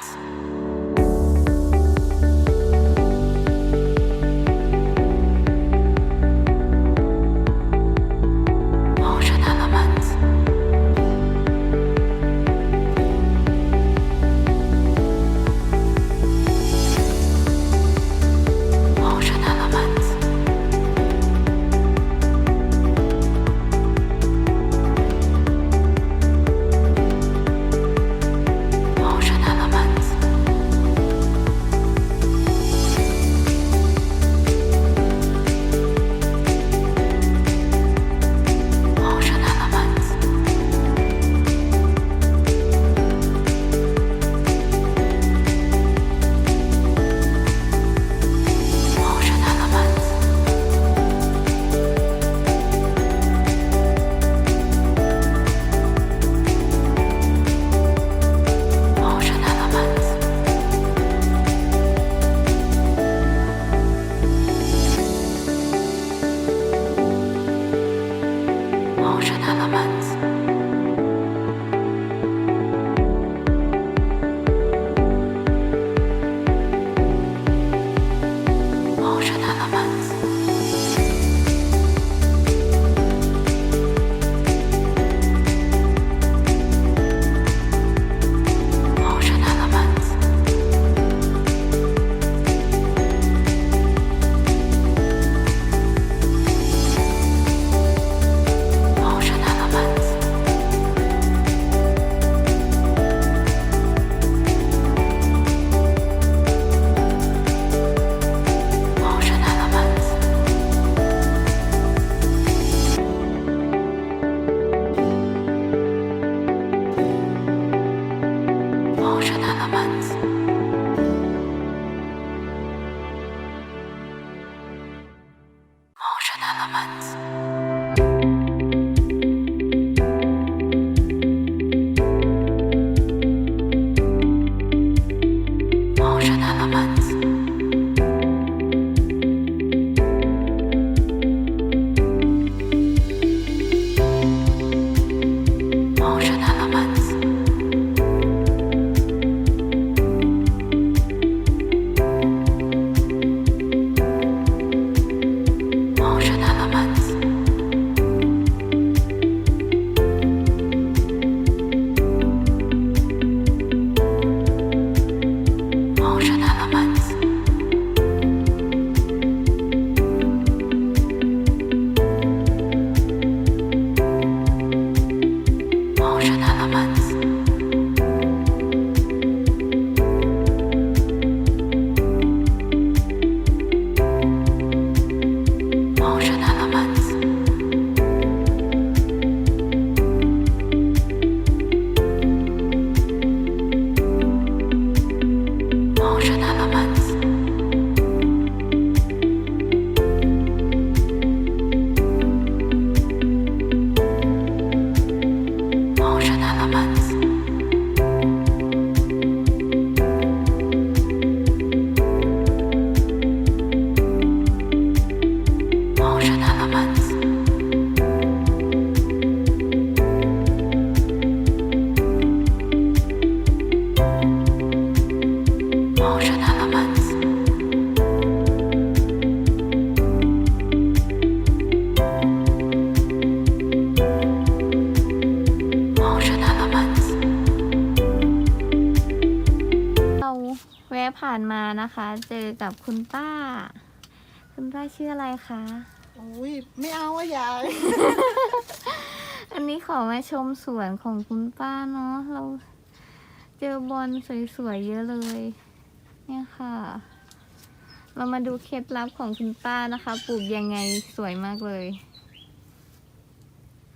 Yes! 知道了吗？านมานะคะ เจอกับคุณป้า คุณป้าชื่ออะไรคะอุ้ยไม่เอาอะยาย อันนี้ขอมาชมสวนของคุณป้าเนาะเราเจอบอลสวยๆเยอะเลย เนี่ยค่ะ เรามาดูเคล็ดลับของคุณป้านะคะ ปลูกยังไงสวยมากเลย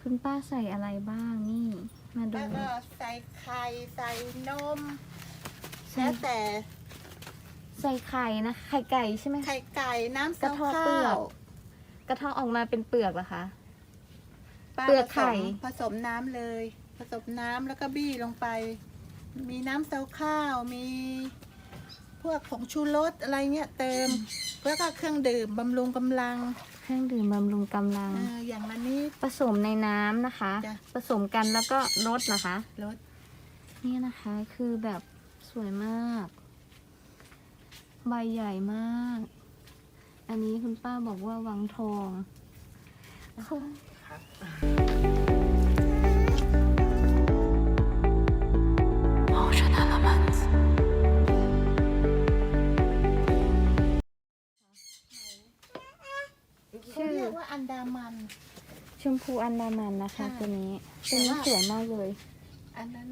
คุณป้าใส่อะไรบ้างนี่ มาดู แล้วก็ใส่ไข่ใส่นม แล้วแต่ ใส่ไข่นะไข่ไก่ใช่ไหมคะไข่ไก่น้ำกระเต้าเทาะข้าเปลือกวกระเทาะออกมาเป็นเปลือกเหรอคะ ป้าเปลือกไข่ผสมผสมน้ำเลย ผสมน้ำแล้วก็บี้ลงไป มีน้ำเต้าข้าวมี พวกผงชูรสอะไรเงี้ยเติมแล้วก็เครื่องดื่มบำรุงกำลังเครื่องดื่มบำรุงกำลัง เอออย่างละนิด ผสมในน้ำนะคะ จ้ะ ผสมกันแล้วก็ลดเหรอคะ รสนี่นะคะคือแบบสวยมาก ใบใหญ่มาก อันนี้คุณป้าบอกว่าวังทองเขาเรียกว่าอันดามัน ชมพูอันดามันนะคะตัวนี้ตัวนี้สวยมากเลย อันนั้น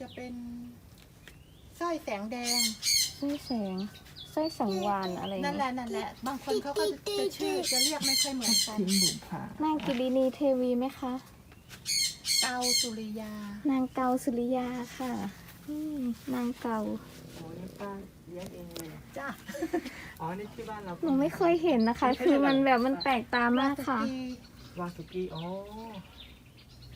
จะเป็นสร้อยแสงแดงสร้อยแสง สร้อยสังวานอะไรนั่นแหเงี้ละยนั่นแหละบางคนเขาก็จะชื่อจะเรียกไม่ค่อยเหมือนกัน พิมพ์บุผานางกิรินีเทวีไหมคะ เกาสุริยา นางเกาสุริยาค่ะอืมนางเกาโอ้นี่ป้าเลี้ยงเองเลยเหรอจ้าอ๋อนี่ที่บ้านเราหนูไม่เคยเห็นนะคะ คือมันแบบมันแปลกตามากค่ะวาสุกี้อ๋อ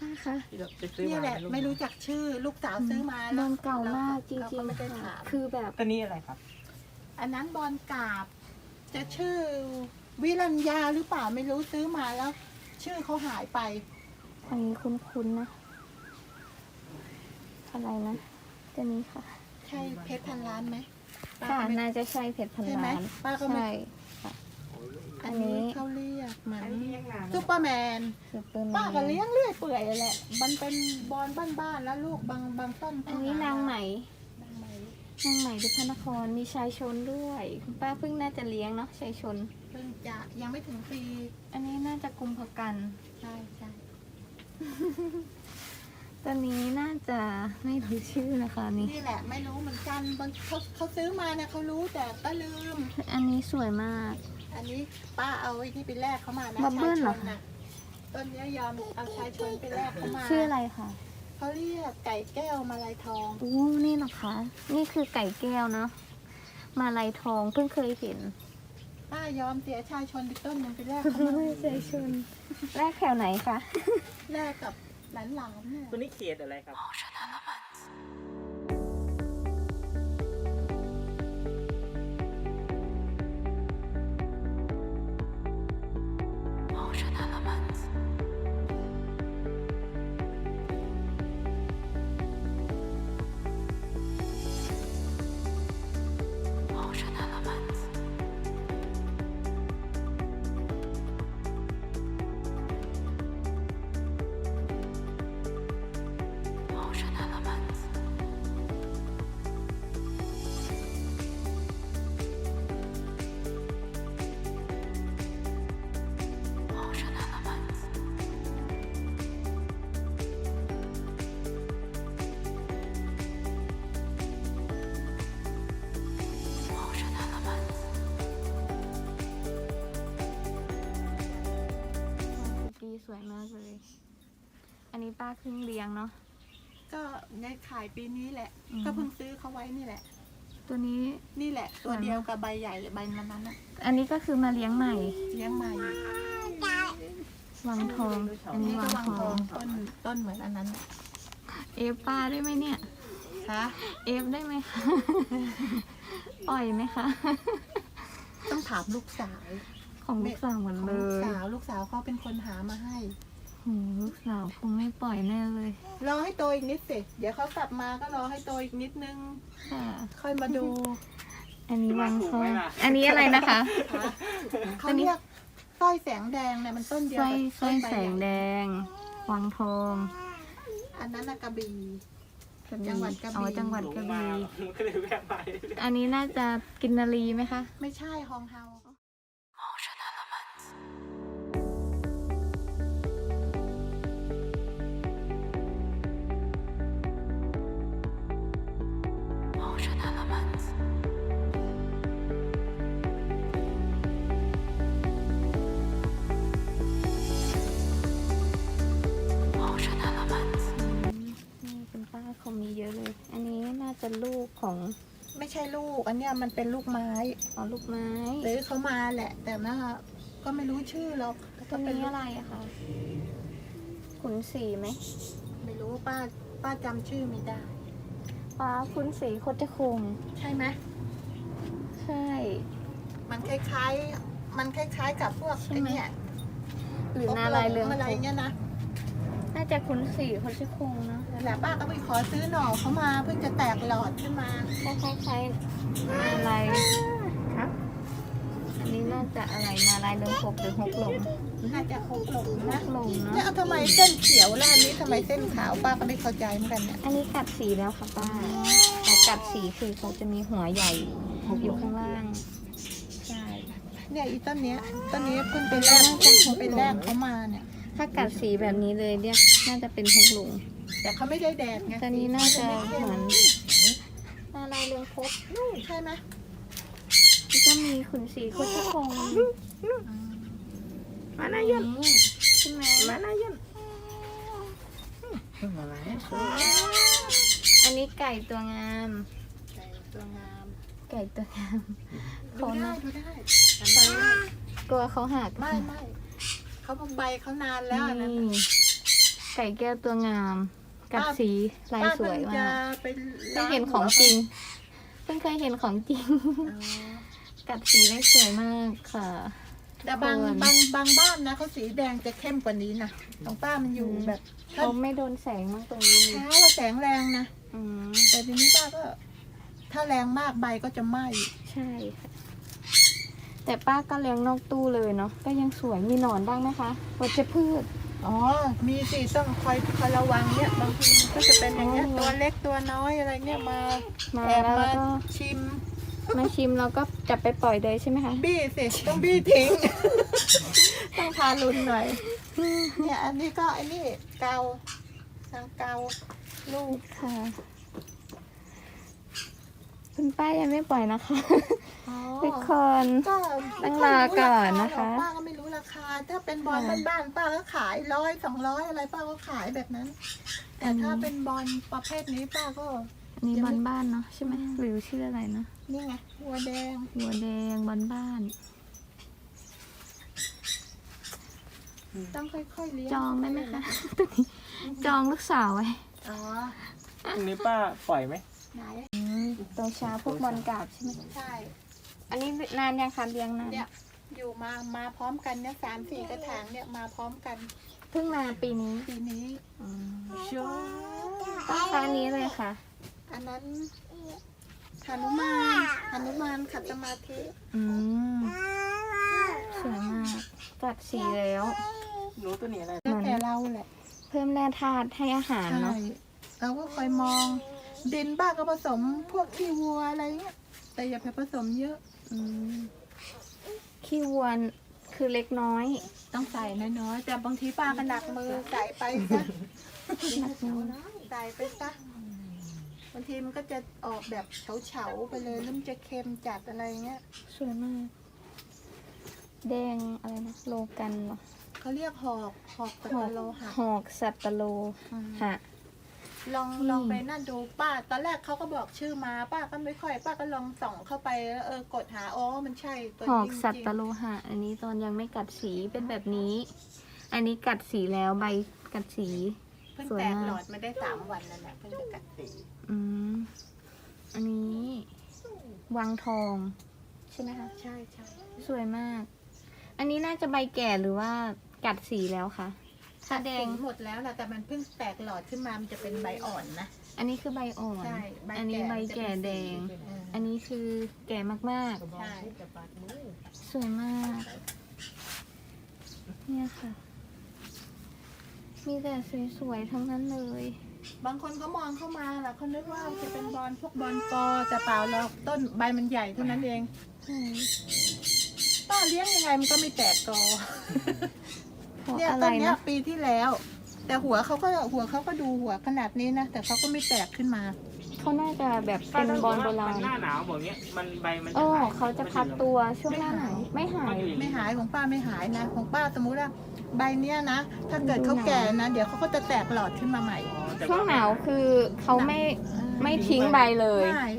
ป้าคะที่เราไปซื้อนี่มาแหละลูกไม่รู้จักชื่อลูกสาวซื้อมาบแล้อวลเก่ามากจเาริงไม่ได้ๆค่ะถามคือแบบตัวนี้อะไรครับ อันนั้นบอลกราบ จะชื่อวิรัญญาหรือเปล่าไม่รู้ซื้อมาแล้ว ชื่อเขาหายไปอันนี้คุ้นๆนะ อะไรนะตัวนี้ค่ะ ใช่เพชรพันล้านไหมป้าค่ะ ก็ไม่ น่าจะใช่เพชรพันใช่ไหมล้านป้าก็ไม่ ใช่ค่ะอันนี้เขาเรียกเหมือนอันนี้เลี้ยงนานซูเปอร์แมนซูเปอร์แมป้าก็นเลี้ยงเรื่อยเปื่อยแหละ มันเป็นบอลบ้านๆแล้วลูกบางบางต้นอันนี้นางไหม นางไหมนางไหมดุพระนครมีชายชนด้วยคุณป้าเพิ่งน่าจะเลี้ยงเนาะชายชน เพิ่งจะยังไม่ถึงปีอันนี้น่าจะกุมภกันใช่ใช่ตัวนี้น่าจะไม่รู้ชื่อนะคะนี่นี่แหละไม่รู้เหมือนกันบางเขาเขาซื้อมาเนี่ยเขารู้แต่ก็ลืม อันนี้สวยมาก อันนี้ป้าเอาไอ้ที่ไปแลกเขามานะบับเบิ้ชายลชเหรอนคะนะต้นเนี้ยยอมเอาชายชนไปแลกเขามาชื่ออะไรคะ เขาเรียกไก่แก้วมาลายทองอู้นี่นะคะ นี่คือไก่แก้วเนาะมาลายทองเพิ่งเคยเห็นป้ายอมเสียชายชนไปต้นหนึงไปแลกเขามาชายชนแรกแถวไหนคะ แลกกับหลานหลานเนี่ย ตัวนี้เขตอะไรครับ ชนะแล้วมั นนี้ป้าเพิ่งเลี้ยงเนาะ ก็ในขายปีนี้แหละ อืม ก็เพิ่งซื้อเขาไว้นี่แหละ ตัวนี้ นี่แหละ ตัวเดียวกับใบใหญ่ใบนั้นน่ะอันนี้ก็คือมาเลี้ยงใหม่ เลี้ยงใหม่วังทอง อันนี้นี่ก็วังวางททอองงต้นต้นเหมือนอันนั้นน่ะเอฟป้าได้ไหมเนี่ย คะเอฟได้ไหมคะปล่อยไหมคะ ต้องถามลูกสาวของลูกสาวเหมือนของเลลูกย สาวลูกสาวเขาเป็นคนหามาให้โหลูกสาวคงไม่ปล่อยแน่เลย รอให้โตอีกนิดสิ เดี๋ยวเขากลับมาก็รอให้โตอีกนิดนึง ค่ะ ค่อยมาดู อันนี้วังทองถูกไหมล่ะอันนี้อะไรนะคะค่ะเขาเรียกสร้อยแสงแดงเนี่ยมันต้นเดียวสร้อยกับสร้อยใบแสงแดงวังทองอันนั้นน่ะกระบี่กระบี่ จังหวัดกระบี่ อ๋อจังหวัดหลงกระมาบี่ ก็เลยแวะไป อันนี้น่าจะกินนารีไหมคะ ไม่ใช่ฮองเฮา ของไม่ใช่ลูก อันเนี้ยมันเป็นลูกไม้อ๋อลูกไม้ซื้อเขามาแหละ แต่ว่าก็ไม่รู้ชื่อหรอกตัก็วเป็นนี้ลูกอะไรอะคะขุนสีไหมไม่รู้ป้าป้าจำชื่อไม่ได้ป้าขุนสีโคจคงใช่ไหมใช่ มันคล้ายๆ มันคล้ายๆกับพวกใช่ไอ้ไหม เนี่ยหรือนาลายเรืองอะไรคงเงี้ยนะ น่าจะขุนสีโคจคงเนอะนั่นแหละป้าก็ไปขอซื้อหน่อเขามาเพิ่งจะแตกหลอดขึ้นมา คล้ายๆอะไรครับ อันนี้น่าจะอะไรมาลายเรืองพบหรือหกหลงน่าจะคงหลงหนะกหลงเนี่ยเนาะเอาทำไมเส้นเขียวแล้วอันนี้ทำไมเส้นขาวป้าก็ไม่เข้าใจเหมือนกันเนี่ยอันนี้กัดสีแล้วค่ะป้าแต่กัดสีคือเขาจะมีหัวใหญ่อยู่ข้างล่างใช่เนี่ยอีต้นเนี้ยต้นนี้เพิ่งไปแรกไปแรกเขามาเนี่ย ถ้ากัดสีแบบนี้เลยเรียกน่าจะเป็นหกหลงแต่เขาไม่ได้แดดไงตอนนี้น่าจะเหมือนมาลายเรืองพบใช่ไหมแล้วก็มีขุนสีโคชคงมานายันนี่ใช่ไหมมานายันมาแล้วอันนี้ไก่ตัวงาม ไก่ตัวงาม ไก่ตัวงามดูเขาได้นะดูได้กลัวเขาหักไม่ไม่ เขามาใบเขานานแล้วอันนั้นนี่ไก่แก้วตัวงาม กับสีลายสวยป้มาเพิ่งกจะไปเพิ่งเห็นของจริงเพิ่งเคยเห็นของจริง อ๋อกัดสีได้สวยมากค่ะ แต่บางทุกคน บางบางบ้านนะเขาสีแดงจะเข้มกว่านี้นะของป้ามันอยู่แบบถ้าเขาไม่โดนแสงมากตรงนี้นี่เช้าเราแสงแรงนะ อืมแต่ทีนี้ป้าก็ ถ้าแรงมากใบก็จะไหม้ ใช่ค่ะ แต่ป้าก็เลี้ยงนอกตู้เลยเนาะก็ยังสวยมีหนอนบ้างไหมคะวัชพืช อ๋อ มีสิต้องคอยคอยระวังเนี่ยบางทีมันก็จะเป็นอย่างเงี้ยอ๋อตัวเล็กตัวน้อยอะไรเงี้ยมามาแอบแล้วมาก็ ชิม มาชิมแล้วก็จับไปปล่อยเลยใช่ไหมคะ บี้สิต้องบี้ทิ้ง ต้องทารุนหน่อย เนี่ยอันนี้ก็อันนี้เกาทางเกาลูกค่ะ คุณป้ายังไม่ปล่อยนะคะอ๋อทุกคนก็ต้องลาก่อนนะคะ ป้าก็ไม่รู้ราคา ถ้าเป็นบอลบ้านๆป้าก็ขายร้อยสองร้อยอะไรป้าก็ขายแบบนั้น แต่ถ้าเป็นบอลประเภทนี้ป้าก็อันนี้บอลบ้านเนาะใช่ไหมหรือชื่ออะไรนะนี่ไงหัวแดงหัวแดงบอลบ้าน ต้องค่อยๆเลี้ยงจองได้ไหมคะตัวนี้จองลูกสาวไว้อ๋อ ตรงนี้ป้าปล่อยไหมไหนตัวเช้าพวกบอลกราบใช่ไหมใช่ อันนี้นานยังคะเลี้ยงนานเนี่ยอยู่มา มาพร้อมกันเนี่ยสามสี่กระถางเนี่ยมาพร้อมกันเพิ่งมาปีนี้ปีนี้ชัวต้นค้านี้เลยค่ะ อันนั้นหนุมานหนุมานขัดสมาธิ อืมสวยมากกัดสีแล้วหนูตัวนี้อะไรแล้วแต่เราแหละ เพิ่มแร่ธาตุให้อาหารใช่เนาะเราก็คอยมอง ดินบ้างก็ผสมพวกขี้วัวอะไรเงี้ยแต่อย่าไปผสมเยอะ อืมขี้วัวคือเล็กน้อยต้องใส่น้อยๆแต่บางทีป้าก็หนักมือใส่ไปซะหนักมือใส่ไปซะบางทีมันก็จะออกแบบเฉาๆไปเลยแล้วมันจะเค็มจัดอะไรเงี้ยสวยมาก แดงอะไรนะโลกันเหรอเขาเรียกหอกหอกตะโลหะหอกสัตตโลอืมหะ ลองอืมลองไปนั่นดูป้า ตอนแรกเขาก็บอกชื่อมา ป้าก็ไม่ค่อย ป้าก็ลองส่องเข้าไปแล้วเออกดหาอ๋อมันใช่ตัวหนี้อกจริงๆสัตตโลหะ อันนี้ตอนยังไม่กัดสีเป็นแบบนี้ อันนี้กัดสีแล้วใบกัดสี เพิ่งสวยแตกมากหลอดมาได้สามวันนั่นแหละเพิ่งจะกัดสีอืม อันนี้วังทอง ใช่ไหมคะ ใช่ใช่สวยมาก อันนี้น่าจะใบแก่หรือว่ากัดสีแล้วคะ ถ้าแดง หมดแล้วแหละแต่มันเพิ่งแตกหลอดขึ้นมา มันจะเป็นใบอ่อนนะ อันนี้คือใบอ่อน ใช่ใบอันนี้ใบแก่แดงเอออันนี้คือแก่มากใช่ ๆ สวยมาก เนี่ยค่ะ มีแต่สวยๆทั้งนั้นเลย บางคนเขามองเข้ามาแล้วเขานึกว่าจะเป็นบอลพวกบอลกอแต่เปล่าหรอกต้นใบมันใหญ่เท่านั้นเองใช่ป้าเลี้ยงยังไงมันก็ไม่แตกกอ เพราะเนี่ยอะไรต้นเนี้ยนะ ปีที่แล้ว แต่หัวเขาก็หัวเขาก็ดูหัวขนาดนี้นะ แต่เขาก็ไม่แตกขึ้นมา เขาน่าจะแบบเป็นบอลโบราณ มันหน้าหนาวแบบเนี้ยมันใบมันโอ้หายเขาจะพักตัวช่วงหน้าหนาวไม่หาย ไม่หายของป้าไม่หายนะ ของป้าสมมุติว่าใบเนี้ยนะ ถ้าเกิดเขาแก่นะ เดี๋ยวเขาก็จะแตกหลอดขึ้นมาใหม่ อ๋อแต่ช่วงหนาวคือเขาไม่ไม่ทิ้งใบเลยไม่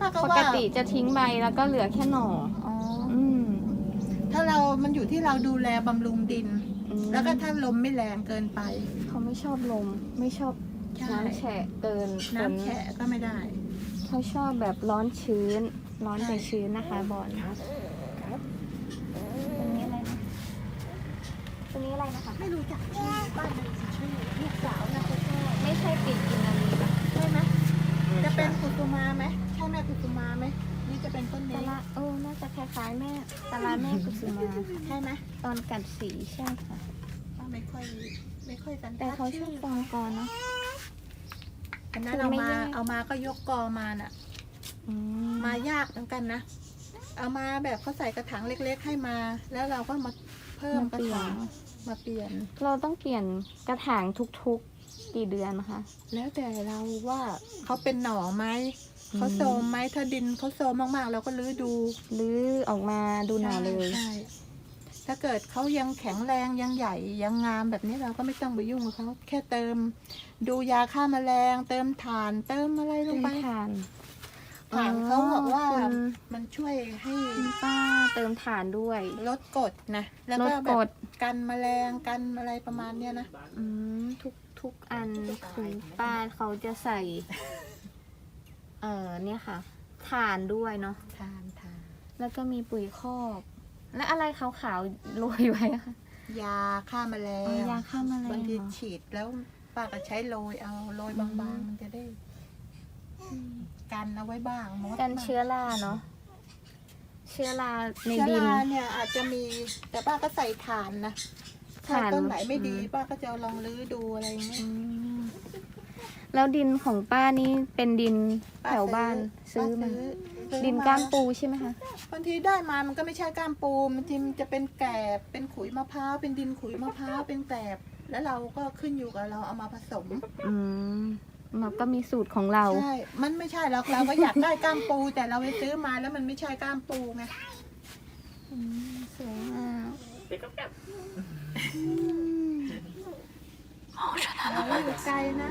ป้าก็ปว่ากติจะทิ้งใบแล้วก็เหลือแค่หน่อ อ๋อ อืม ถ้าเรามันอยู่ที่เราดูแลบำรุงดิน อืมแล้วก็ถ้าลมไม่แรงเกินไป เขาไม่ชอบลม ไม่ชอบใช่ น้ำแฉะเกินฝน้ำแฉะก็ไม่ได้ เขาชอบแบบร้อนชื้น ร้อนแต่ชื้นนะคะบอลตัวนี้อะไรนะตัวนี้อะไรนะคะ ไม่รู้จักชื่อป้าไม่รู้จักชื่อลูกสาวนะเขาชอบไม่ใช่ปีกกินนารีปะใช่ไหมจะเป็นกุสุมาไหมใช่แม่กุสุมาไหมนี่ จะเป็นต้นตะนี้ละเออน่าจะคล้ายๆแม่ตะละแม่กุสุมาใช่ไหมตอนกัดสีใช่ค่ะป้าไม่ค่อยไม่ค่อยสันแต่เขาชอบฟังก่อนเนาะ อันนั้นคือเอาไม่มาแยก เอามาก็ยกกอมาน่ะ อืมมายากเหมือนกันนะ เอามาแบบเขาใส่กระถางเล็กๆให้มา แล้วเราก็มาเพิ่มมากระเปลี่ยถานงมาเปลี่ยน เราต้องเปลี่ยนกระถางทุกๆกี่เดือนคะ แล้วแต่เราว่าเขาเป็นหน่อไหมอืม เขาโซมไหมถ้าดินเขาโซมมากๆ เราก็รื้อดูหรือออกมาดูหน่อเลย ใช่ถ้าเกิดเขายังแข็งแรงยังใหญ่ยังงามแบบนี้เราก็ไม่ต้องไปยุ่งกับเขาแค่เติม ดูยาฆ่าแมลง เติมถ่าน เติมอะไรลเป็งนไปถ่านถ่านเขาบอกว่าคุณมันช่วยให้คุณป้าเติมถ่านด้วยลดกรดนะแล้วลก็ดแบกรบดกันแมลงกันอะไรประมาณเนี้ยนะอืมทุกทุกอันคุณป้าเขาจะใส่ เอ่อเนี่ยค่ะถ่านด้วยเนาะทานทานแล้วก็มีปุ๋ยคอก และอะไรขาวๆโรยไว้อะค่ะ ยาฆ่าแมลอ๋องยาฆ่าแมลง บางทีเหรอฉีดแล้วป้าก็ใช้โรยเอาโรยบางๆ มันจะได้กันเอาไว้บ้างมดกันบ้างเชื้อราเนาะเชื้อราในเชื้อดิน ราเนี่ยอาจจะมีแต่ป้าก็ใส่ถ่านนะถ้าถ่านต้นไหนไม่ดีอืมป้าก็จะลองรื้อดูอะไรอย่างเงี้ยอืม แล้วดินของป้านี่เป็นดินป้แถวบ้านซื้อมาป้ซื้อดินก้ามปูใช่ไหมคะ บางทีได้มามันก็ไม่ใช่ก้ามปูบางทีมันจะเป็นแกลบเป็นขุยมะพร้าวเป็นดินขุยมะพร้าวเป็นแกลบแล้วเราก็ขึ้นอยู่กับเราเอามาผสมอืมมันก็มีสูตรของเรา ใช่ มันไม่ใช่หรอกเราก็อยากได้ก้ามปู แต่เราไปซื้อมาแล้วมันไม่ใช่ก้ามปูไงอืมสวยมากเด็กก็แบบเราอยู่ไกลนะ